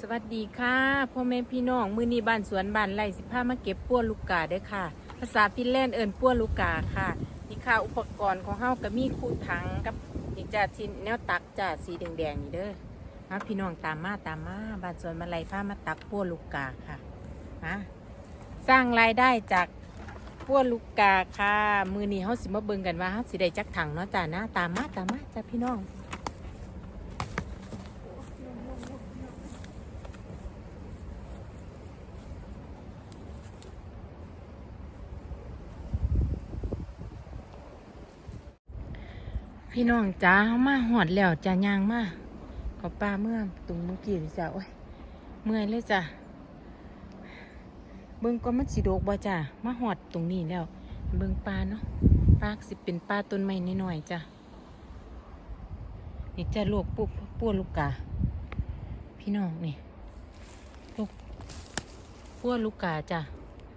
สวัสดีค่ะพ่อแม่พี่น้องมือนีบ้านสวนบ้านไร่สิพามาเก็บปัวนลูกกาเด้ค่ะ ภาษาฟินแลนด์เอิญปัวนลูกกาค่ะนี่ค่ะอุปกรณ์ของเฮาก็มีคู่ถังกับนี่จ้าชิ้นแนวตักจ้าสีแดงๆนี่เด้อมาพี่น้องตามมาตามมาบ้านสวนบ้านไร่พามาตักปัวนลูกกาค่ะมาสร้างรายได้จากปัวนลูกกาค่ะ มือนีเฮาสิมาเบิ่งกันว่าเฮาสิได้จักถังเนาะจ้านะตามมาตามมาจ้าพี่น้อง พี่น้องจ้าเฮามาหอดแล้วจ้ายางมาขอป้าเมื่อตรงเมื่อกี้จ้าโอ้ยเมื่อยเลยจ้าเบิ่งก็มันสิโดกบ่จ้ามาหอดตรงนี้แล้ว เบิ่งปลาเนาะปลาสิเป็นปลาต้นไม้น้อยๆจ้านี่จ้าลูกปุ๊บปัวลูกกาพี่น้องนี่ลูกปัวลูกกาจ้า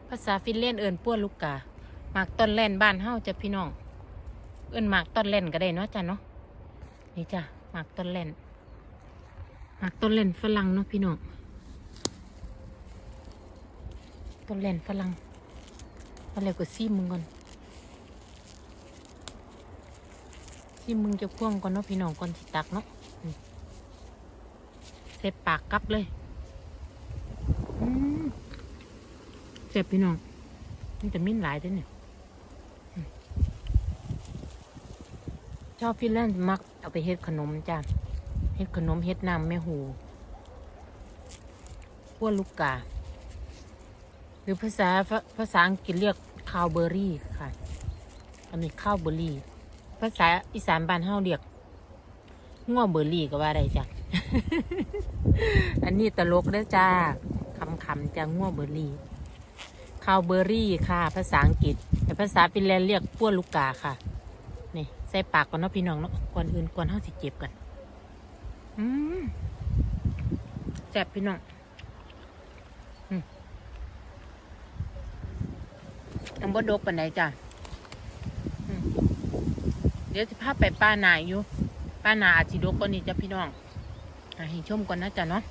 ภาษาฟินแลนด์เอิ้นปัวลูกกาหมากต้นแลนบ้านเฮาจ้ะพี่น้อง เอิ้นหมากต้นเล่นก็ได้เนาะจ้ะเนาะนี่จ้ะหมากต้นเล่นหมากต้นเล่นฝรั่งเนาะพี่น้องต้นเล่นฝรั่งเอาแล้วก็ซีมึงก่อนซีมึงจะพ่วงก่อนเนาะพี่น้องก่อนสิตักเนาะเสร็จปากกลับเลยเจ็บพี่น้องมันจะมิ้นหลายด้วยเนี่ย ชอบฟินแลนด์มักเอาไปเฮ็ดขนมจ้ะเฮ็ดขนมเฮ็ดน้ำแม่หูพวลูกกา หรือภาษาภาษาอังกฤษเรียกข้าวเบอร์รี่ค่ะ อันนี้ข้าวเบอร์รี่ ภาษาอีสานบ้านเฮาเรียกง่วเบอร์รี่ก็ว่าได้จ้ะ อันนี้ตลกเด้อจ้าคำคำๆจ้าง่วเบอร์รี่ข้าวเบอร์รี่ค่ะ ภาษาอังกฤษ แต่ภาษาฟินแลนด์เรียกพวลูกกาค่ะ ใส่ปากก่อนเนาะพี่น้องเนาะก่อนอื่นก่อนเฮาสิเก็บกันอืมแซ่บพี่น้องอืมยังบ่ดกปานใดจ้ะเดี๋ยวสิพาไปป้านาอยู่ ป้านาอาจสิดกกว่านี้จ้ะพี่น้องอะให้ชมก่อนนะจ้ะเนาะ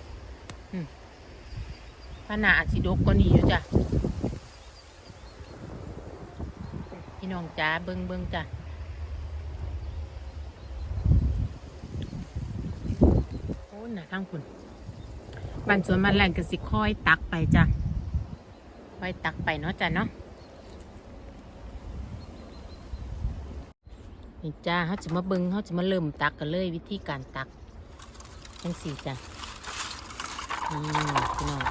อืมป้านาอาจสิดกกว่านี้อยู่จ้ะพี่น้องจ้าเบิ่งเบิ่งจ้ะ โอ้หนาทั้งคุณบ้านสวนมันแรงก็สิค่อยตักไปจ้ะค่อยตักไปเนาะจ้ะเนาะนี่จ้าเขาจะมาเบิงเขาจะมาเริ่มตักกันเลย วิธีการตักทั้งสี่จ้ะนี่พี่น้อง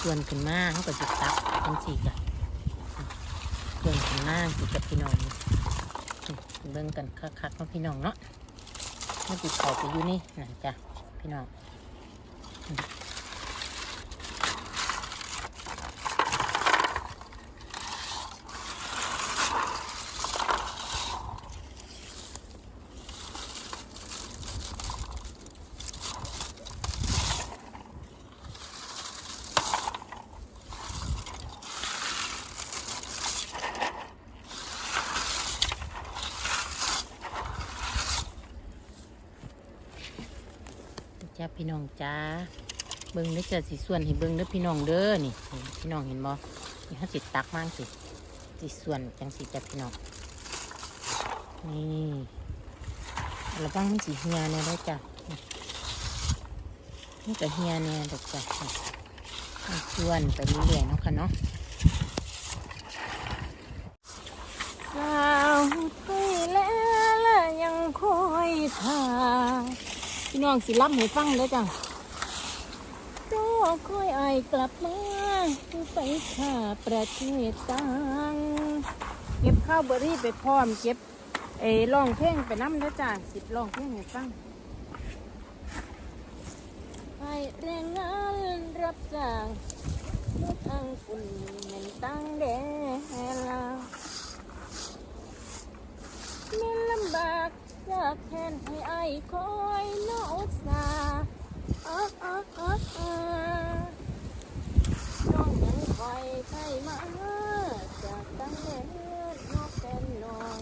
ส่วนขึ้นมาเขาก็จะตักทั้งสี่จ้ะส่วนขึ้นมาสิกับพี่น้องเบิ่งกันคักๆเนาะพี่น้องเนาะ มันติดเขาไปอยู่นี่นะจ้ะพี่น้อง จ้าพี่น้องจ้าเบิ้งเด้อจ้ะสีส่วนให้เบิ้งเด้อพี่น้องเด้อนี่พี่น้องเห็นบ่นี่เขาสิตักมากสิสีส่วนจังสิจ้ะพี่น้องนี่ระวังมันสีเฮียเนี่ยได้จ้ะนี่นี่ก็เฮียเนี่ยดอกจ้ะนี่เอาส่วนไปเรื่อยๆเนาะค่ะเนาะสาวไปแล้วยังคอยทา พี่น้องสิรับให้ฟังเลยจ้ะรอคอยไอกลับมาไปข้าประเทศต่างเก็บข้าวเบอรี่ไปพร้อมเก็บเออร้องเพลงไปน้ำแล้วจ้ะสิบร้องเพลงให้ฟังไปแรงงานรับจ้างเมื่อทางฝุ่นเหม็นตั้งแดลาแม่ลำบากากแค้นให้ไอ้คอยนออุตสาอ้าอ้อ้าอ้าน้องยังคอยใครมาจากตั้งแดนนอกแดนนอง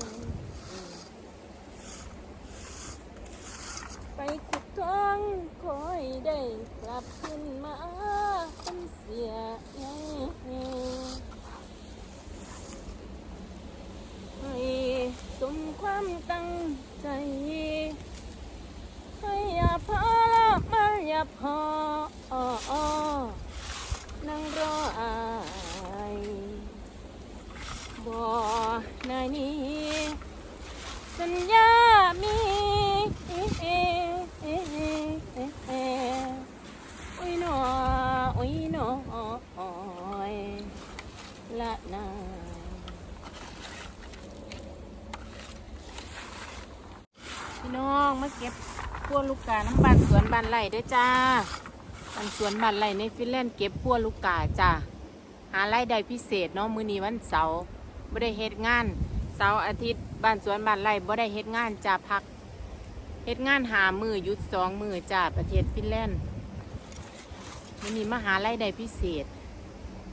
ไปขุดทองคอยได้กลับ บขึ้นมาเป็นเสียให้สมความตั้งใจ ให้อย่าพอละมาอย่าพอนั่งรออาย บ่นายนี้ สัญญามีอุ้ยหนออุ้ยหนอยละนาพี่น้องมาเก็บพวกลูกกาน้ำบานสวนบานไหลด้วยจ้าบานสวนบานไหลในฟินแลนด์เก็บพวกลูกกาจ้าหาไรายได้พิเศษเนาะมื้อนี้วันเสาร์ ไม่ได้เฮ็ดงานเสาร์อาทิตย์บ้านสวนบ้านไร่บ่ได้เฮ็ดงานจ้าพักเฮ็ดงานหามือหยุดสองมือจ้าประเทศฟินแลนด์มันมีมหาลัยใดพิเศษ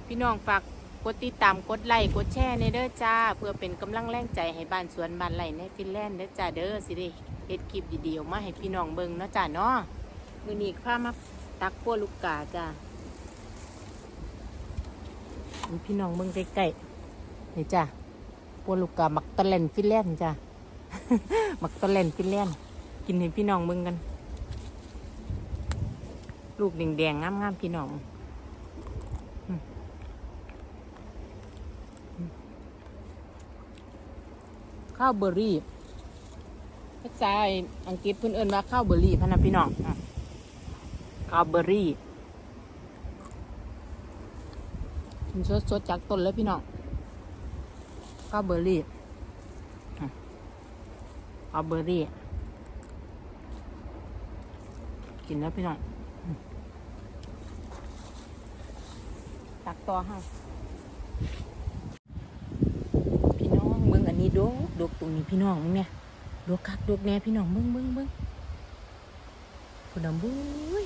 พี่น้องฝากกดติดตามกดไลค์กดแชร์ในเด้อจ้า เพื่อเป็นกำลังแรงใจให้บ้านสวนบ้านไร่ในฟินแลนด์เด้อจ้าเด้อสิได้เฮ็ดคลิปดีๆออกมาให้พี่น้องเบิ่งเนาะจ้าเนาะมือนี้ข้ามาตักพวลูกกาจ้าพี่น้องเบิ่งใกล้ๆ นี่จ้าปัวลูกกามักตะเลนฟินแลนด์จ้ะ มักตะเลนฟินแลนด์กินให้พี่น้องมึงกัน ลูกแดงๆงามๆพี่น้องข้าวเบอร์รี่ภาษาอังกฤษเพิ่นเอิ้นว่าข้าวเบอร์รี่พะนะพี่น้องข้าวเบอร์รี่มันสดๆจากต้นเลยพี่น้อง ข้าวเบอร์รี่อะข้าวเบอร์รี่ กินแล้วพี่น้องอืมตักต่อให้พี่น้องเบิ้งอันนี้ดกดกตรงนี้พี่น้องมึงเนี่ยดกคักดกแน่พี่น้องเบิ้งเบิ้งเบิ้งคนดำบุ้ย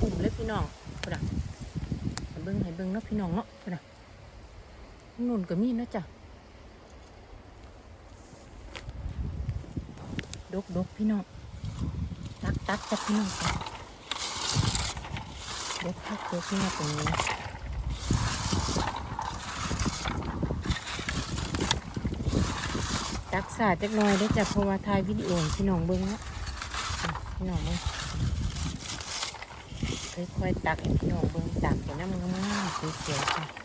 อุ่มเลยพี่น้องคนดำให้เบิ้งให้เบิ้งเนาะพี่น้องเนาะคนดำนุ่นก็มีเนาะจ้ะ ดกดกพี่น้องตักตักจับพี่น้องตักดกทักดกพี่น้องตรงนี้ตักสาดจักน่อยได้จับเพราะว่าถ่ายวิดีโอพี่น้องเบิ้งเนาะพี่น้องเบิ้งค่อยๆตักพี่น้องเบิ้งตักไปน้ำงามๆสวยๆค่ะ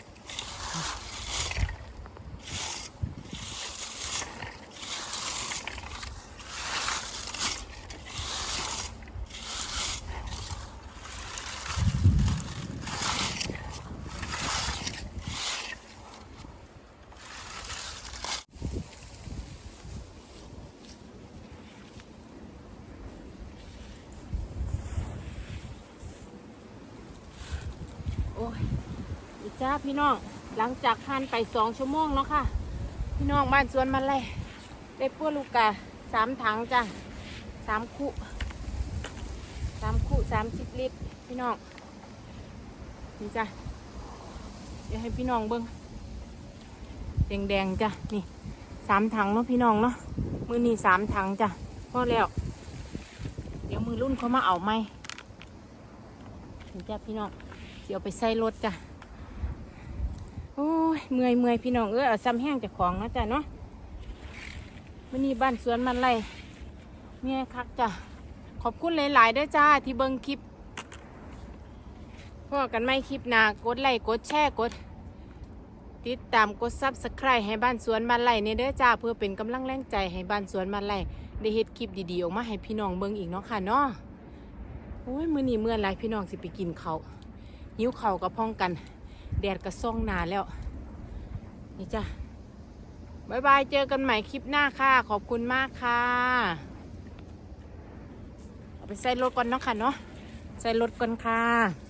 โอ้ยอี จ้าพี่น้องหลังจากผ่านไปสองชั่วโมงแล้วค่ะ พี่น้องบ้านสวนมันเลยได้พวลูกกาสามถังจ้ะสามคู่สามคู่สามสิบลิตร พี่น้องนี่จ้ะเดี๋ยวให้พี่น้องเบิ้งแดงๆจ้ะนี่สามถังเนาะพี่น้องเนาะมือนี่สามถังจ้ะพอแล้ว เดี๋ยวมือรุ่นเขามาเอาไหมนี่จ้ะพี่น้องเดี๋ยวไปใส่รถจ้ะ โอ้ยเมื่อยเมื่อยพี่น้องเออเอาซ้ำแห้งจากของนะจ้ะเนาะมันนี่บ้านสวนมันไรเมียคักจ้ะขอบคุณหลายๆด้วยจ้าที่เบิ่งคลิปพ่อกันไม่คลิปหนากดไลค์กดแชร์กด ติดตามกดซับสไครต์ให้บ้านสวนบ้านไรเนี่ยเด้อจ้าเพื่อเป็นกำลังแรงใจให้บ้านสวนบ้านไรได้เฮ็ดคลิปดีๆออกมาให้พี่น้องเบิ่งอีกเนาะค่ะเนาะโอ้ยมือนี้เมื่อไรพี่น้องสิไปกินเขาวหิวเขาวกับพ้องกัน แดดกระซ่องนานแล้ว นี่จ้ะบายบายเจอกันใหม่คลิปหน้าค่ะ ขอบคุณมากค่ะ เอาไปใส่รถก่อนเนาะค่ะเนาะใส่รถก่อนค่ะ